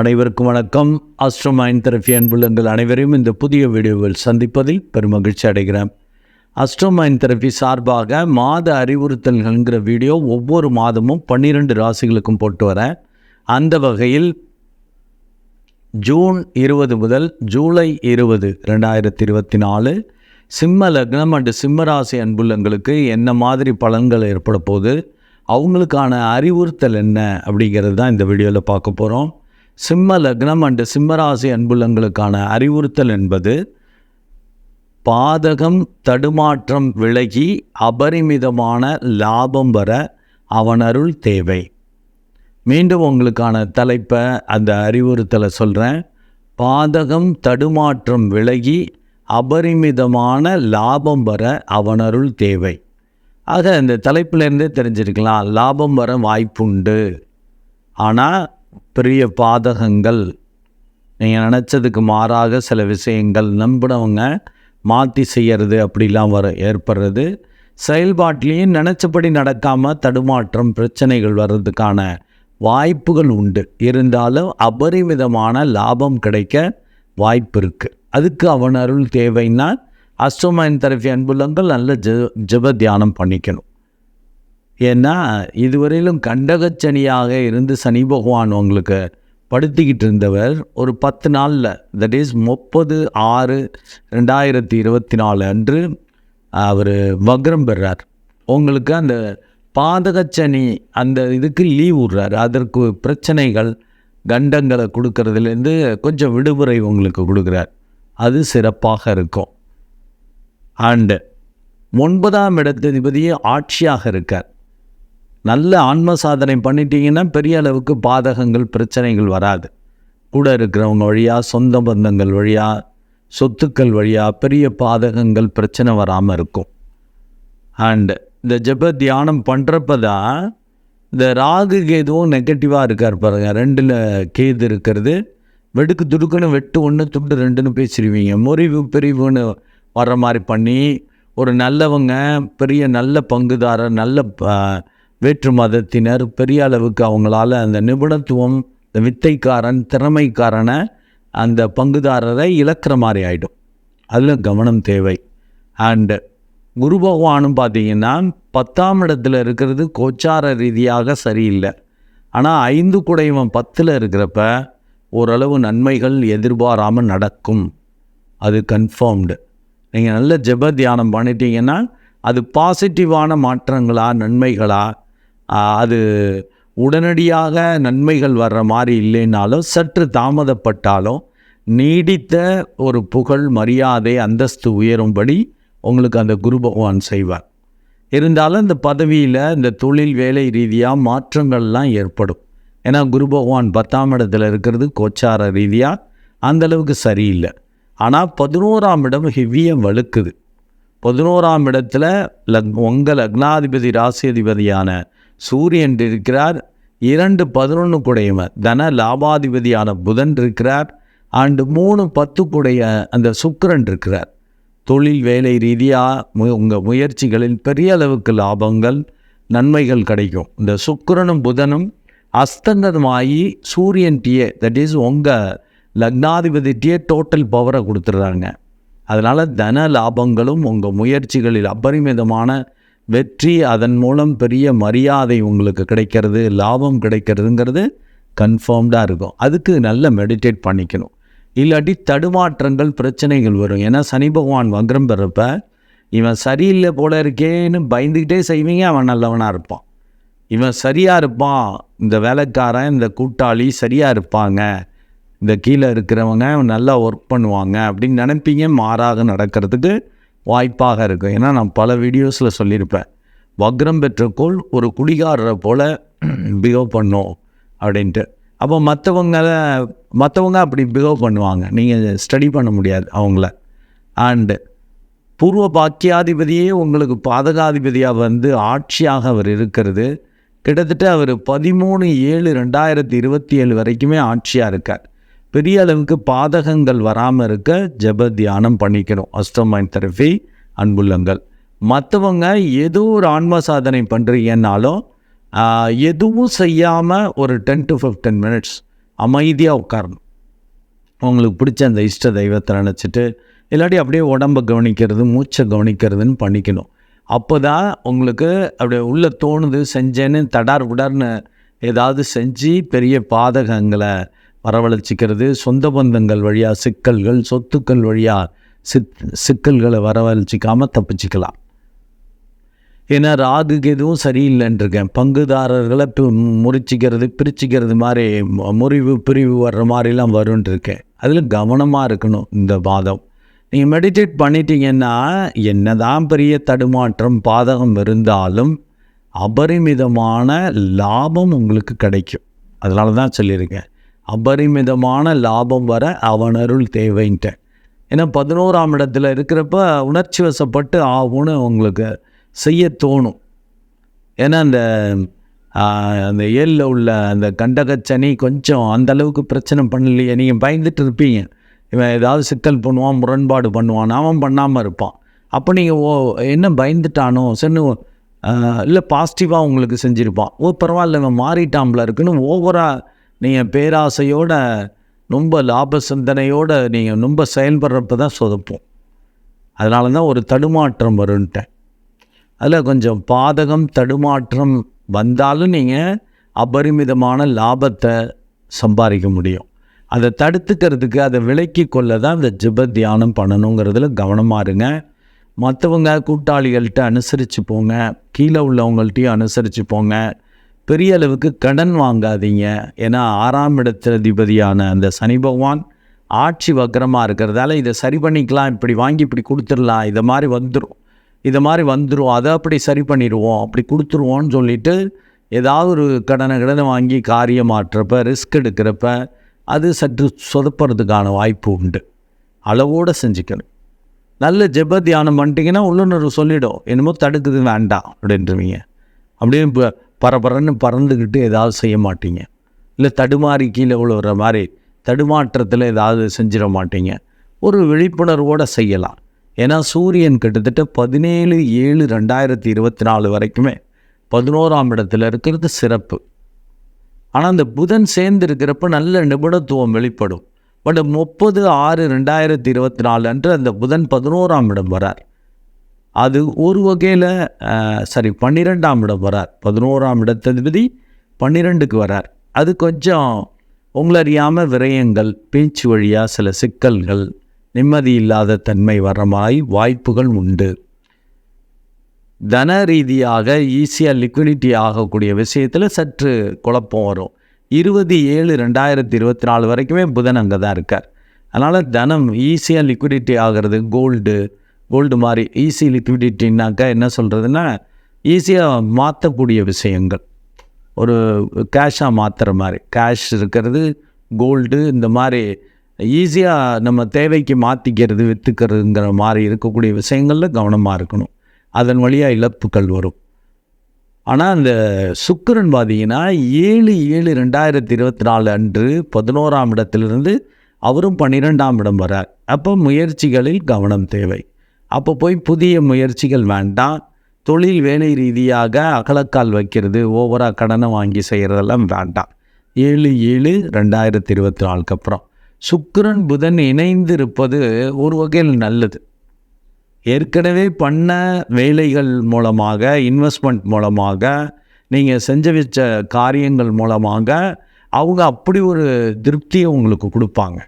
அனைவருக்கும் வணக்கம். அஸ்ட்ரோமைன் தெரபி அன்புள்ளங்கள் அனைவரையும் இந்த புதிய வீடியோவில் சந்திப்பதில் பெருமகிழ்ச்சி அடைகிறேன். அஸ்ட்ரோமைன் தெரப்பி சார்பாக மாத அறிவுறுத்தல்கள்ங்கிற வீடியோ ஒவ்வொரு மாதமும் பன்னிரெண்டு ராசிகளுக்கும் போட்டு வரேன். அந்த வகையில் ஜூன் இருபது முதல் ஜூலை இருபது ரெண்டாயிரத்தி இருபத்தி நாலு சிம்ம லக்னம் அண்டு சிம்மராசி அன்புள்ளங்களுக்கு என்ன மாதிரி பலன்கள் ஏற்பட போகுது? அவங்களுக்கான அறிவுறுத்தல் என்ன? அப்படிங்கிறது தான் இந்த வீடியோவில் பார்க்க போகிறோம் சிம்ம லக்னம் அண்டு சிம்மராசி அன்புலங்களுக்கான அன்புள்ளங்களுக்கான அறிவுறுத்தல் என்பது பாதகம் தடுமாற்றம் விலகி அபரிமிதமான லாபம் வர அவனருள் தேவை. மீண்டும் உங்களுக்கான தலைப்பை அந்த அறிவுறுத்தலை சொல்கிறேன் பாதகம் தடுமாற்றம் விலகி அபரிமிதமான லாபம் வர அவனருள் தேவை. ஆக இந்த தலைப்பிலேருந்தே தெரிஞ்சிருக்கலாம் லாபம் வர வாய்ப்புண்டு. ஆனால் பெரிய பாதகங்கள். நீங்கள் நினச்சதுக்கு மாறாக சில விஷயங்கள் நம்பினவங்க மாற்றி செய்கிறது அப்படிலாம் வர ஏற்படுறது. செயல்பாட்டிலையும் நினச்சபடி நடக்காமல் தடுமாற்றம் பிரச்சனைகள் வர்றதுக்கான வாய்ப்புகள் உண்டு. இருந்தாலும் அபரிமிதமான லாபம் கிடைக்க வாய்ப்பு இருக்குது அதுக்கு அவன் அருள் தேவைன்னா அஸ்டோமைன் தெரபி அன்புள்ளங்கள் நல்ல ஜ ஜப தியானம் பண்ணிக்கணும். ஏன்னா இதுவரையிலும் கண்டகச்சனியாக இருந்து சனி பகவான் உங்களுக்கு படுத்திக்கிட்டு இருந்தவர் ஒரு பத்து நாளில். தட் இஸ் முப்பது ஆறு ரெண்டாயிரத்தி இருபத்தி நாலு அன்று அவர் வக்ரம் பெறார். உங்களுக்கு அந்த பாதகச்சனி அந்த இதுக்கு லீவ் விட்றாரு. அதற்கு பிரச்சனைகள் கண்டங்களை கொடுக்கறதுலேருந்து கொஞ்சம் விடுமுறை உங்களுக்கு கொடுக்குறார். அது சிறப்பாக இருக்கும். அண்டு ஒன்பதாம் இடத்ததிபதியே ஆட்சியாக இருக்கார். நல்ல ஆன்ம சாதனை பண்ணிட்டீங்கன்னா பெரிய அளவுக்கு பாதகங்கள் பிரச்சனைகள் வராது. கூட இருக்கிறவங்க வழியாக சொந்த பந்தங்கள் வழியாக சொத்துக்கள் வழியாக பெரிய பாதகங்கள் பிரச்சனை வராமல் இருக்கும். அண்டு இந்த ஜப தியானம் பண்ணுறப்ப தான் இந்த ராகு கேதுவும் நெகட்டிவாக இருக்கார் பாருங்கள் ரெண்டில் கேது இருக்கிறது. வெடுக்கு துடுக்குன்னு வெட்டு ஒன்று துண்டு ரெண்டுன்னு பேசிடுவீங்க முறிவு பிரிவுன்னு வர மாதிரி பண்ணி ஒரு நல்லவங்க பெரிய நல்ல பங்குதாரர் நல்ல ப- வேற்று மதத்தினர் பெரிய அளவுக்கு அவங்களால அந்த நிபுணத்துவம் இந்த வித்தைக்காரன் திறமைக்காரனை அந்த பங்குதாரரை இழக்கிற மாதிரி ஆகிடும் அதில் கவனம் தேவை. அண்டு குரு பகவானும் பார்த்தீங்கன்னா பத்தாம் இடத்துல இருக்கிறது கோச்சார ரீதியாக சரியில்லை. ஆனால் ஐந்து குடைவன் பத்தில் இருக்கிறப்ப ஓரளவு நன்மைகள் எதிர்பாராமல் நடக்கும். அது கன்ஃபார்ம்டு நீங்கள் நல்ல ஜெப தியானம் பண்ணிட்டீங்கன்னா அது பாசிட்டிவான மாற்றங்களா நன்மைகளா அது உடனடியாக நன்மைகள் வர்ற மாதிரி இல்லைனாலும் சற்று தாமதப்பட்டாலும் நீடித்த ஒரு புகழ் மரியாதை அந்தஸ்து உயரும்படி உங்களுக்கு அந்த குரு பகவான் செய்வார். இருந்தாலும் இந்த பதவியில் இந்த தொழில் வேலை ரீதியாக மாற்றங்கள்லாம் ஏற்படும். ஏன்னா குரு பகவான் பத்தாம் இடத்துல இருக்கிறது கோச்சார ரீதியாக அந்தளவுக்கு சரியில்லை. ஆனால் பதினோராம் இடம் ஹெவியாக வலுக்குது பதினோராம் இடத்துல லக் உங்கள் லக்னாதிபதி ராசியதிபதியான சூரியன் இருக்கிறார் இரண்டு பதினொன்று குடையவன் தன லாபாதிபதியான புதன் இருக்கிறார் அண்டு மூணு பத்து குடைய அந்த சுக்கரன் இருக்கிறார். தொழில் வேலை ரீதியாக மு உங்கள் முயற்சிகளில் பெரிய அளவுக்கு லாபங்கள் நன்மைகள் கிடைக்கும். இந்த சுக்கரனும் புதனும் அஸ்தங்கமாகி சூரியன் டியே தட் இஸ் உங்கள் லக்னாதிபதி டியே டோட்டல் பவரை கொடுத்துட்றாங்க அதனால் தன லாபங்களும் உங்கள் முயற்சிகளில் அபரிமிதமான வெற்றி அதன் மூலம் பெரிய மரியாதை உங்களுக்கு கிடைக்கிறது லாபம் கிடைக்கிறதுங்கிறது கன்ஃபார்ம்டாக இருக்கும். அதுக்கு நல்ல மெடிடேட் பண்ணிக்கணும். இல்லாட்டி தடுமாற்றங்கள் பிரச்சனைகள் வரும். ஏன்னா சனி பகவான் வக்ரம் பெறப்ப இவன் சரியில்லை போல இருக்கேன்னு பயந்துக்கிட்டே செய்வீங்க அவன் நல்லவனாக இருப்பான். இவன் சரியாக இருப்பான். இந்த வேலைக்காரன் இந்த கூட்டாளி சரியாக இருப்பாங்க. இந்த கீழே இருக்கிறவங்க நல்லா ஒர்க் பண்ணுவாங்க அப்படின்னு நினைப்பீங்க. மாறாக நடக்கிறதுக்கு வாய்ப்பாக இருக்கும் ஏன்னா நான் பல வீடியோஸில் சொல்லியிருப்பேன். வக்ரம் பெற்ற கோள் ஒரு குடிகாரரை போல் பிஹேவ் பண்ணும் அப்படின்ட்டு. அப்போ மற்றவங்கள மற்றவங்க அப்படி பிஹேவ் பண்ணுவாங்க. நீங்கள் ஸ்டடி பண்ண முடியாது அவங்கள. அண்டு பூர்வ பாக்கியாதிபதியே உங்களுக்கு பாதகாதிபதியாக வந்து ஆட்சியாக அவர் இருக்கிறது. கிட்டத்தட்ட அவர் பதிமூணு ஏழு ரெண்டாயிரத்தி இருபத்தி ஏழு வரைக்குமே ஆட்சியாக இருக்கார். பெரிய அளவுக்கு பாதகங்கள் வராமல் இருக்க ஜெப தியானம் பண்ணிக்கணும். அஸ்டமைன் தெரபி அன்புள்ளங்கள். மற்றவங்க ஏதோ ஒரு ஆன்ம சாதனை பண்ணுறீங்கன்னாலும் எதுவும் செய்யாமல் ஒரு டென் டு ஃபிஃப்டீன் மினிட்ஸ் அமைதியாக உட்காரணும். உங்களுக்கு பிடிச்ச அந்த இஷ்ட தெய்வத்தை நினச்சிட்டு இல்லாட்டி அப்படியே உடம்பை கவனிக்கிறது மூச்சை கவனிக்கிறதுன்னு பண்ணிக்கணும். அப்போ தான் உங்களுக்கு அப்படியே உள்ளே தோணுது செஞ்சேன்னு தடார் விடார்னு ஏதாவது செஞ்சு பெரிய பாதகங்களை வரவழைச்சிக்கிறது. சொந்த பந்தங்கள் வழியாக சிக்கல்கள் சொத்துக்கள் வழியாக சித் சிக்கல்களை வரவழைச்சிக்காமல் தப்பிச்சிக்கலாம். ஏன்னா ராகுக்கு எதுவும் சரியில்லைன்றிருக்கேன். பங்குதாரர்களை பி முறிச்சிக்கிறது பிரிச்சுக்கிறது மாதிரி முறிவு பிரிவு வர்ற மாதிரிலாம் வரும்னு இருக்கேன் அதில் கவனமாக இருக்கணும் இந்த பாதம். நீங்கள் மெடிடேட் பண்ணிட்டீங்கன்னா என்னதான் பெரிய தடுமாற்றம் பாதகம் இருந்தாலும் அபரிமிதமான லாபம் உங்களுக்கு கிடைக்கும். அதனால தான் சொல்லியிருக்கேன். அபரிமிதமான லாபம் வர அவனருள் தேவைன்ட்டேன் ஏன்னா பதினோராம் இடத்துல இருக்கிறப்ப உணர்ச்சி வசப்பட்டு ஆகும்னு உங்களுக்கு செய்ய தோணும். ஏன்னா அந்த அந்த ஏழில் உள்ள அந்த கண்டகச்சனி கொஞ்சம் அந்த அளவுக்கு பிரச்சனை பண்ணலையே நீங்கள் பயந்துட்டு இருப்பீங்க. இவன் ஏதாவது சிக்கல் பண்ணுவான் முரண்பாடு பண்ணுவான் அவன் பண்ணாமல் இருப்பான். அப்போ நீங்கள் ஓ என்ன பயந்துட்டானோ சரி இல்லை பாசிட்டிவாக உங்களுக்கு செஞ்சுருப்பான். ஓ பரவாயில்ல இவன் மாறிட்டாம்பில் இருக்குன்னு ஓவராக நீங்கள் பேராசையோட ரொம்ப லாப சிந்தனையோடு நீங்கள் ரொம்ப செயல்படுறப்ப தான் சொதப்போம். அதனால தான் ஒரு தடுமாற்றம் வருன்ட்டேன் அதில் கொஞ்சம் பாதகம் தடுமாற்றம் வந்தாலும் நீங்கள் அபரிமிதமான லாபத்தை சம்பாதிக்க முடியும். அதை தடுத்துக்கிறதுக்கு அதை விலக்கி கொள்ள தான் இந்த ஜிப தியானம் பண்ணணுங்கிறதுல கவனமாக இருங்க. மற்றவங்க கூட்டாளிகள்கிட்ட அனுசரித்து போங்க. கீழே உள்ளவங்கள்ட்டையும் அனுசரித்து போங்க. பெரிய அளவுக்கு கடன் வாங்காதீங்க. ஏன்னா ஆறாம் இடத்திலதிபதியான அந்த சனி பகவான் ஆட்சி வக்கரமாக இருக்கிறதால இதை சரி பண்ணிக்கலாம் இப்படி வாங்கி இப்படி கொடுத்துடலாம் இதை மாதிரி வந்துடும் இதை மாதிரி வந்துடும் அதை அப்படி சரி பண்ணிடுவோம் அப்படி கொடுத்துருவோன்னு சொல்லிட்டு ஏதாவது ஒரு கடனை கடனை வாங்கி காரியம் மாற்றுறப்ப ரிஸ்க் எடுக்கிறப்ப அது சற்று சொதப்புறதுக்கான வாய்ப்பு உண்டு. அளவோடு செஞ்சுக்கணும். நல்ல ஜெப தியானம் பண்ணிட்டீங்கன்னா உள்ளுணர்வு சொல்லிடும். என்னமோ தடுக்குது வேண்டாம் அப்படின்றவீங்க. அப்படியே இப்போ பரபரன்னு பறந்துக்கிட்டு ஏதாவது செய்ய மாட்டீங்க. இல்லை தடுமாறி கீழே விழுற மாதிரி தடுமாற்றத்தில் ஏதாவது செஞ்சிட மாட்டீங்க. ஒரு விழிப்புணர்வோடு செய்யலாம். ஏன்னா சூரியன் கிட்டத்தட்ட பதினேழு ஏழு ரெண்டாயிரத்தி இருபத்தி நாலு வரைக்குமே பதினோராம் இடத்துல இருக்கிறது சிறப்பு. ஆனால் அந்த புதன் சேர்ந்து இருக்கிறப்ப நல்ல நிபுணத்துவம் வெளிப்படும். பட் முப்பது ஆறு ரெண்டாயிரத்தி இருபத்தி நாலு அன்று அந்த புதன் பதினோராம் இடம் வரார். அது ஒரு வகையில் சரி பன்னிரெண்டாம் இடம் வரார். பதினோராம் இடத்ததிபதி பன்னிரெண்டுக்கு வரார். அது கொஞ்சம் உங்களை அறியாமல் விரயங்கள் பேச்சு வழியாக சில சிக்கல்கள் நிம்மதி இல்லாத தன்மை வரமாய் வாய்ப்புகள் உண்டு. தன ரீதியாக ஈஸியாக லிக்விடிட்டி ஆகக்கூடிய விஷயத்தில் சற்று குழப்பம் வரும். இருபது ஏழு ரெண்டாயிரத்தி இருபத்தி நாலு வரைக்குமே புதன் அங்கே தான் இருக்கார். அதனால் தனம் ஈஸியாக லிக்விடிட்டி ஆகிறது கோல்டு கோல்டு மாதிரி ஈஸி லிக்விடிட்டின்னாக்கா என்ன சொல்கிறதுன்னா ஈஸியாக மாற்றக்கூடிய விஷயங்கள். ஒரு கேஷாக மாற்றுற மாதிரி. கேஷ் இருக்கிறது கோல்டு இந்த மாதிரி ஈஸியாக நம்ம தேவைக்கு மாற்றிக்கிறது விற்றுக்கிறதுங்கிற மாதிரி இருக்கக்கூடிய விஷயங்களில் கவனமாக இருக்கணும். அதன் வழியாக இழப்புகள் வரும். ஆனால் அந்த சுக்கரன் பார்த்தீங்கன்னா ஏழு ஏழு ரெண்டாயிரத்தி இருபத்தி நாலு அன்று பதினோராம் இடத்திலிருந்து அவரும் பன்னிரெண்டாம் இடம் வரார். அப்போ முயற்சிகளில் கவனம் தேவை. அப்போ போய் புதிய முயற்சிகள் வேண்டாம். தொழில் வேலை ரீதியாக அகலக்கால் வைக்கிறது ஓவராக கடனை வாங்கி செய்கிறதெல்லாம் வேண்டாம். ஏழு ஏழு ரெண்டாயிரத்தி இருபத்தி நாலுக்கு அப்புறம். சுக்கரன் புதன் இணைந்து இருப்பது ஒரு வகையில் நல்லது. ஏற்கனவே பண்ண வேலைகள் மூலமாக இன்வெஸ்ட்மெண்ட் மூலமாக நீங்கள் செஞ்ச வச்ச காரியங்கள் மூலமாக அவங்க அப்படி ஒரு திருப்தியை உங்களுக்கு கொடுப்பாங்க.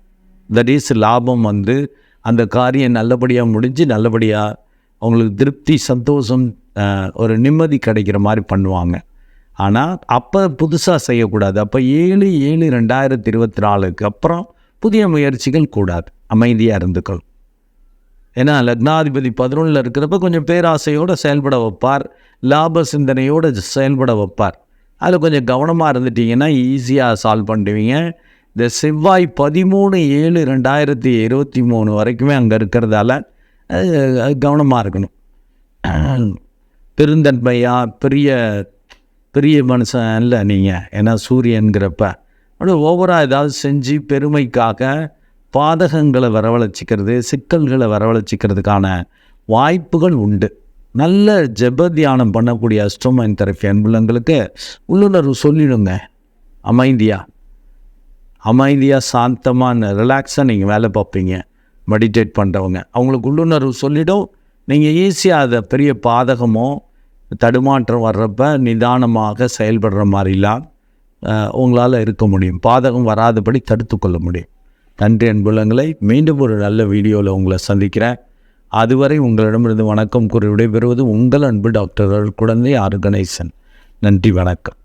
தட் இஸ் லாபம் வந்து அந்த காரியம் நல்லபடியாக முடிஞ்சு நல்லபடியாக அவங்களுக்கு திருப்தி சந்தோஷம் ஒரு நிம்மதி கிடைக்கிற மாதிரி பண்ணுவாங்க. ஆனால் அப்போ புதுசாக செய்யக்கூடாது. அப்போ ஏழு ஏழு ரெண்டாயிரத்தி இருபத்தி நாலுக்கு அப்புறம் புதிய முயற்சிகள் கூடாது. அமைதியாக இருந்துக்கணும். ஏன்னா லக்னாதிபதி பதினொன்றில் இருக்கிறப்ப கொஞ்சம் பேராசையோடு செயல்பட வைப்பார். லாப சிந்தனையோடு செயல்பட வைப்பார். அதில் கொஞ்சம் கவனமாக இருந்துட்டிங்கன்னா ஈஸியாக சால்வ் பண்ணுவீங்க. இந்த செவ்வாய் பதிமூணு ஏழு ரெண்டாயிரத்தி இருபத்தி மூணு வரைக்குமே அங்கே இருக்கிறதால கவனமாக இருக்கணும். பெருந்தன்மையாக பெரிய பெரிய மனுஷன் இல்லை நீங்கள் ஏன்னா சூரியன்கிறப்ப அப்படியே ஓவராக ஏதாவது செஞ்சு பெருமைக்காக பாதகங்களை வரவழைச்சிக்கிறது சிக்கல்களை வரவழைச்சிக்கிறதுக்கான வாய்ப்புகள் உண்டு. நல்ல ஜெப தியானம் பண்ணக்கூடிய அஸ்ட்ரோமைன் தெரப்பி அன்புள்ளங்களுக்கு உள்ளுணர்வு சொல்லிடுங்க. அமைதியாக அமைதியாக சாந்தமான ரிலாக்ஸாக நீங்கள் வேலை பார்ப்பீங்க. மெடிடேட் பண்ணுறவங்க அவங்களுக்கு உள்ளுணர்வு சொல்லிடும். நீங்கள் ஈஸியாக அதை பெரிய பாதகமோ தடுமாற்றம் வர்றப்ப நிதானமாக செயல்படுற மாதிரிலாம் உங்களால் இருக்க முடியும். பாதகம் வராதபடி தடுத்து கொள்ள முடியும். நன்றி அன்புலங்களை. மீண்டும் ஒரு நல்ல வீடியோவில் உங்களை சந்திக்கிறேன். அதுவரை உங்களிடமிருந்து வணக்கம் கூறி விடைபெறுவது உங்கள் அன்பு டாக்டர் குழந்தை ஆர்கனைசன் நன்றி வணக்கம்.